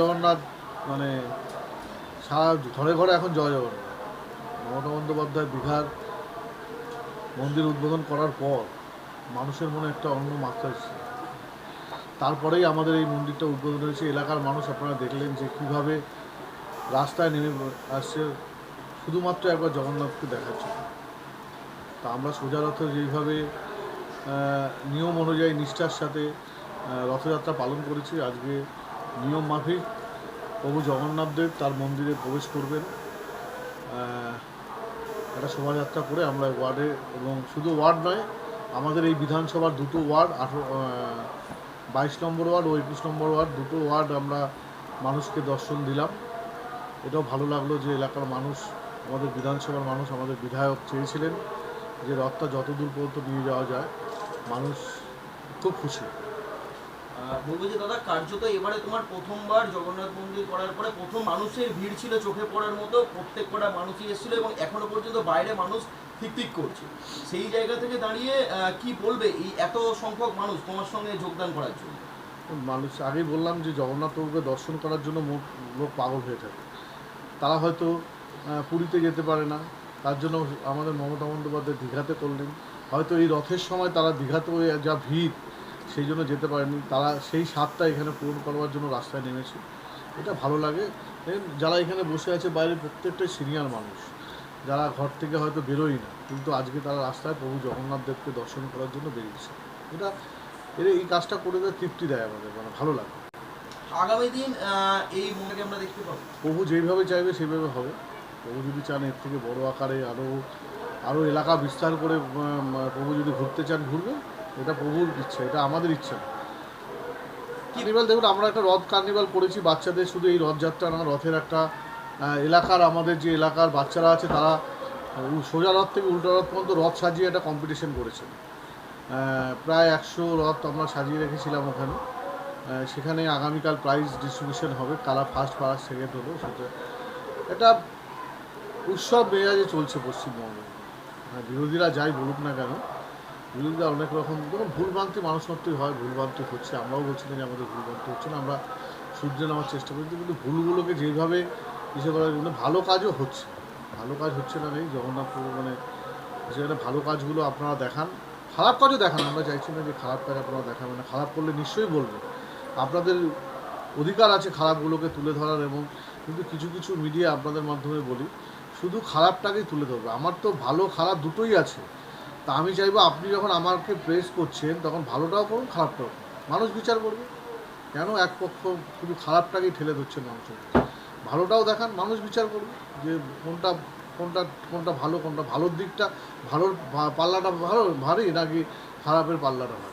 জগন্নাথ মানে সারা ঘরে ঘরে এখন জয় জগন্নাথ। মমতা বন্দ্যোপাধ্যায় দীঘার মন্দির উদ্বোধন করার পর মানুষের মনে একটা অন্য মাত্রা এসেছে। তারপরেই আমাদের এই মন্দিরটা উদ্বোধন হয়েছে। এলাকার মানুষ আপনারা দেখলেন যে কীভাবে রাস্তায় নেমে আসছে। শুধুমাত্র একবার জগন্নাথকে জন্য। তা আমরা সোজা রথে যেইভাবে নিয়ম অনুযায়ী নিষ্ঠার সাথে রথযাত্রা পালন করেছি, আজকে নিয়ম মাফিক। প্রভু জগন্নাথদেব তার মন্দিরে প্রবেশ করবেন। একটা শোভাযাত্রা করে আমরা ওয়ার্ডে এবং শুধু ওয়ার্ড নয়, আমাদের এই বিধানসভার দুটো ওয়ার্ড, আঠেরো বাইশ নম্বর ওয়ার্ড ও একুশ নম্বর ওয়ার্ড, দুটো ওয়ার্ড আমরা মানুষকে দর্শন দিলাম। এটাও ভালো লাগল যে এলাকার মানুষ, আমাদের বিধানসভার মানুষ, আমাদের বিধায়ক চেয়েছিলেন যে রথটা যত দূর পর্যন্ত নিয়ে যাওয়া যায়, মানুষ খুব খুশি। বলব যে দাদা, কার্যত এবারে তোমার প্রথমবার জগন্নাথ মন্দির করার পরে প্রথম মানুষের ভিড় ছিল চোখে পড়ার মতো প্রত্যেক কটা মানুষই এসেছিল এবং এখনও পর্যন্ত বাইরে মানুষ ঠিক করছে। সেই জায়গা থেকে দাঁড়িয়ে কি বলবে এই এত সংখ্যক মানুষ তোমার সঙ্গে যোগদান করার জন্য? মানুষ আগেই বললাম যে জগন্নাথ প্রভুকে দর্শন করার জন্য লোক পাগল হয়ে থাকে। তারা হয়তো পুরীতে যেতে পারে না, তার জন্য আমাদের মমতা বন্দ্যোপাধ্যায় দীঘাতে করলেন। হয়তো এই রথের সময় তারা দীঘাতে যা ভিড় সেই জন্য যেতে পারেনি। তারা সেই স্বাদটা এখানে পূরণ করবার জন্য রাস্তায় নেমেছে। এটা ভালো লাগে। যারা এখানে বসে আছে বাইরে প্রত্যেকটাই সিনিয়র মানুষ। যারা ঘর থেকে হয়তো বেরোই না। কিন্তু আজকে তারা রাস্তায় প্রভু জগন্নাথ দেবকে দর্শন করার জন্য বেরিয়েছে। এটা এর এই কাজটা করে দেওয়া তৃপ্তি দেয় আমাদের মানে ভালো লাগে। আগামী দিন এই মন্দিরকে আমরা দেখতে পাবো। প্রভু যেইভাবে চাইবে সেইভাবে হবে। প্রভু যদি চান এর থেকে বড় আকারে আরও আরও এলাকা বিস্তার করে প্রভু যদি ঘুরতে চান ঘুরবেন। এটা প্রভুর ইচ্ছা এটা আমাদের ইচ্ছা। কার্নিভাল দেখুন আমরা একটা রথ কার্নিভাল করেছি বাচ্চাদের শুধু এই রথযাত্রা না রথের একটা এলাকার আমাদের যে এলাকার বাচ্চারা আছে তারা সোজা রথ থেকে উল্টো রথ পর্যন্ত রথ সাজিয়ে একটা কম্পিটিশন করেছে। প্রায় একশো রথ আমরা সাজিয়ে রেখেছিলাম ওখানে। সেখানে আগামীকাল প্রাইজ ডিস্ট্রিবিউশন হবে কারা ফার্স্ট ফার্স্ট সেকেন্ড হলো সেটা এটা উৎসব মেজাজে চলছে পশ্চিমবঙ্গে। বিরোধীরা যাই বলুক না কেন বিরোধীরা অনেক রকম ধরুন ভুলভ্রান্তি মানুষ মাত্রই হয়, ভুলভ্রান্তি হচ্ছে, আমরাও বলছি না যে আমাদের ভুলভ্রান্তি হচ্ছে না, আমরা শুধরে নেওয়ার চেষ্টা করছি কিন্তু ভুলগুলোকে যেভাবে ইসে করার জন্য ভালো কাজও হচ্ছে, ভালো কাজ হচ্ছে না নেই, জগন্নাথপুর মানে সেখানে ভালো কাজগুলো আপনারা দেখান, খারাপ কাজও দেখান, আমরা চাইছি না যে খারাপ কাজ আপনারা দেখাবেন না, খারাপ করলে নিশ্চয়ই বলবেন আপনাদের অধিকার আছে খারাপগুলোকে তুলে ধরার এবং কিন্তু কিছু কিছু মিডিয়া আপনাদের মাধ্যমে বলি, শুধু খারাপটাকেই তুলে ধরবে, আমার তো ভালো খারাপ দুটোই আছে তা আমি চাইব আপনি যখন আমাকে প্রেস করছেন, তখন ভালোটাও করুন, খারাপটাও করুন। মানুষ বিচার করবে। কেন এক পক্ষ শুধু খারাপটাকেই ঠেলে ধরছেন মানুষের ভালোটাও দেখান, মানুষ বিচার করবে যে কোনটা কোনটা কোনটা ভালো, কোনটা ভালোর দিকটা, ভালোর পাল্লাটা ভালো, ভারী, নাকি খারাপের পাল্লাটা ভারী?